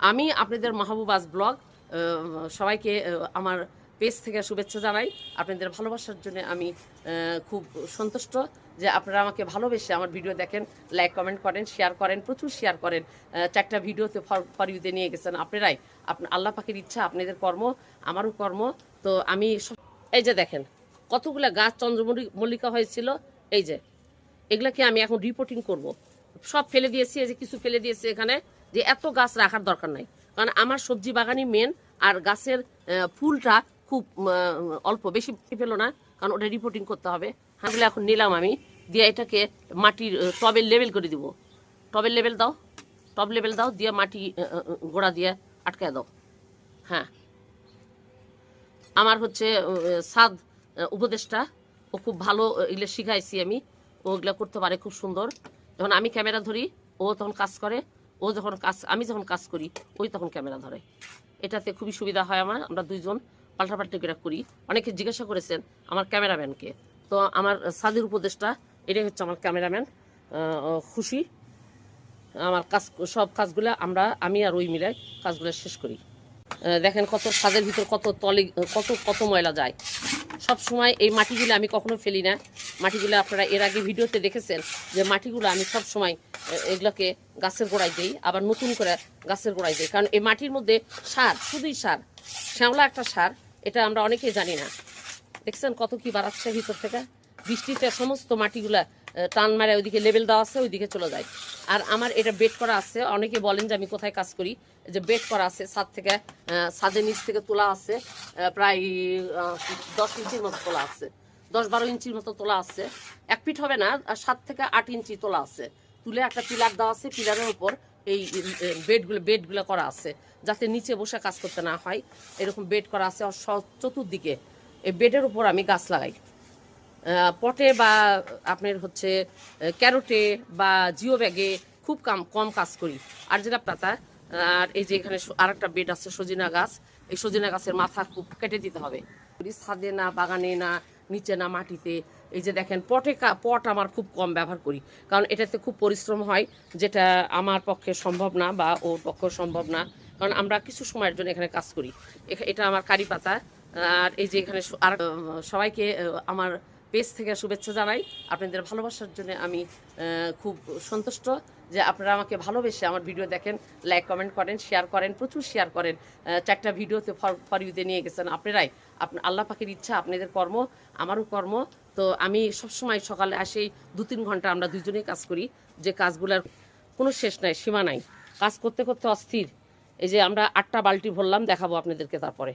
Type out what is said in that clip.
আমি আপনাদের মাহবুবাজ ব্লগ সবাইকে আমার পেজ থেকে শুভেচ্ছা জানাই। আপনাদের ভালোবাসার জন্য আমি খুব সন্তুষ্ট যে আপনারা আমাকে ভালোবেসে আমার ভিডিও দেখেন লাইক কমেন্ট করেন শেয়ার করেন, প্রচুর শেয়ার করেন। চারটা ভিডিওতে ফরিউতে নিয়ে গেছেন আপনারাই। আপনার আল্লাহ পাখির ইচ্ছা, আপনাদের কর্ম, আমারও কর্ম। তো আমি এই যে দেখেন, কতগুলো গাছ চন্দ্রমল্লি- মল্লিকা হয়েছিল। এই যে, এগুলাকে আমি এখন রিপোর্টিং করব। সব ফেলে দিয়েছি যে কিছু ফেলে দিয়েছি এখানে, যে এত গাছ রাখার দরকার নাই। কারণ আমার সবজি বাগানই মেন আর গাছের ফুলটা খুব অল্প, বেশি ফেলো না, কারণ ওটা রিপোর্টিং করতে হবে। হাঁগুলো এখন নিলাম আমি, দিয়ে এটাকে মাটির টবের লেভেল করে দিব। টবের লেভেল দাও, টব লেভেল দাও, দিয়ে মাটি গোড়া দিয়ে আটকায় দাও। হ্যাঁ। আমার হচ্ছে সাদ উপদেশটা ও খুব ভালো এগুলো শিখাইছি আমি। ওগুলো করতে পারে খুব সুন্দর। যখন আমি ক্যামেরা ধরি, ও তখন কাজ করে, ও যখন কাজ, আমি যখন কাজ করি, ওই তখন ক্যামেরা ধরে। এটাতে খুবই সুবিধা হয় আমার, আমরা দুইজন পাল্টাপাল্টি করে করি। অনেকে জিজ্ঞাসা করেছেন, আমার ক্যামেরাম্যানকে তো আমার সাদের উপদেশটা এটাই হচ্ছে আমার ক্যামেরাম্যান খুশি। আমার কাজ, সব কাজগুলো আমরা, আমি আর ওই মিলে কাজগুলো শেষ করি। দেখেন কত ছাদের ভিতর কত তলে, কত কত ময়লা যায়। সব সময় এই মাটিগুলো আমি কখনো ফেলি না। মাটিগুলো আপনারা এর আগে ভিডিওতে দেখেছেন যে মাটিগুলো আমি সব সময় এগুলোকে গাছের গোড়ায় দিই, আবার নতুন করে গাছের গোড়ায় দিই। কারণ এই মাটির মধ্যে সার, শুধুই সার, শ্যাওলা একটা সার, এটা আমরা অনেকেই জানি না। দেখছেন কত কি বাড়াচ্ছে ভিতর থেকে? বৃষ্টিতে সমস্ত মাটিগুলা টান মারে ওইদিকে লেভেল দেওয়া আছে, ওইদিকে চলে যায়। আর আমার এটা বেড করা আছে, অনেকে বলেন যে আমি কোথায় কাজ করি যে বেড করা আছে, ছাদ থেকে ছাদের নিচ থেকে তোলা আছে প্রায় দশ ইঞ্চির মতো তোলা আছে, দশ বারো ইঞ্চির মতো তোলা আছে। এক ফিট হবে না সাত থেকে আট ইঞ্চি তোলা আছে। তুলে একটা পিলার দেওয়া আছে, পিলারের উপর এই বেডগুলো বেডগুলো করা আছে, যাতে নিচে বসে কাজ করতে না হয়। এরকম বেড করা আছে চতুর্দিকে, এই বেডের উপর আমি গাছ লাগাই। পটে বা আপনার হচ্ছে ক্যারোটে বা জিও ব্যাগে খুব কম কম কাজ করি। আর যেটা পাতা, আর এই যে এখানে আর একটা বেড আছে, সজিনা গাছ। এই সজিনা গাছের মাথা খুব কেটে দিতে হবে। ছাদে না, বাগানে না, নিচে না, মাটিতে, এই যে দেখেন, পটে পট আমার খুব কম ব্যবহার করি। কারণ এটাতে খুব পরিশ্রম হয়, যেটা আমার পক্ষে সম্ভব না বা ওর পক্ষে সম্ভব না। কারণ আমরা কিছু সময়ের জন্য এখানে কাজ করি। এটা আমার কারি পাতা। আর এই যে এখানে আর সবাইকে আমার পেজ থেকে শুভেচ্ছা জানাই। আপনাদের ভালোবাসার জন্য আমি খুব সন্তুষ্ট যে আপনারা আমাকে ভালোবেসে আমার ভিডিও দেখেন লাইক কমেন্ট করেন শেয়ার করেন, প্রচুর শেয়ার করেন। চারটা ভিডিওতে ফরিউতে নিয়ে গেছেন আপনারাই। আপনার আল্লাহ পাখির ইচ্ছা, আপনাদের কর্ম, আমারও কর্ম। তো আমি সবসময় সকালে আসেই দু তিন ঘণ্টা আমরা দুজনেই কাজ করি। যে কাজগুলোর কোনো শেষ নাই, সীমা নাই। কাজ করতে করতে অস্থির। এই যে আমরা আটটা বালতি ভরলাম, দেখাবো আপনাদেরকে তারপরে।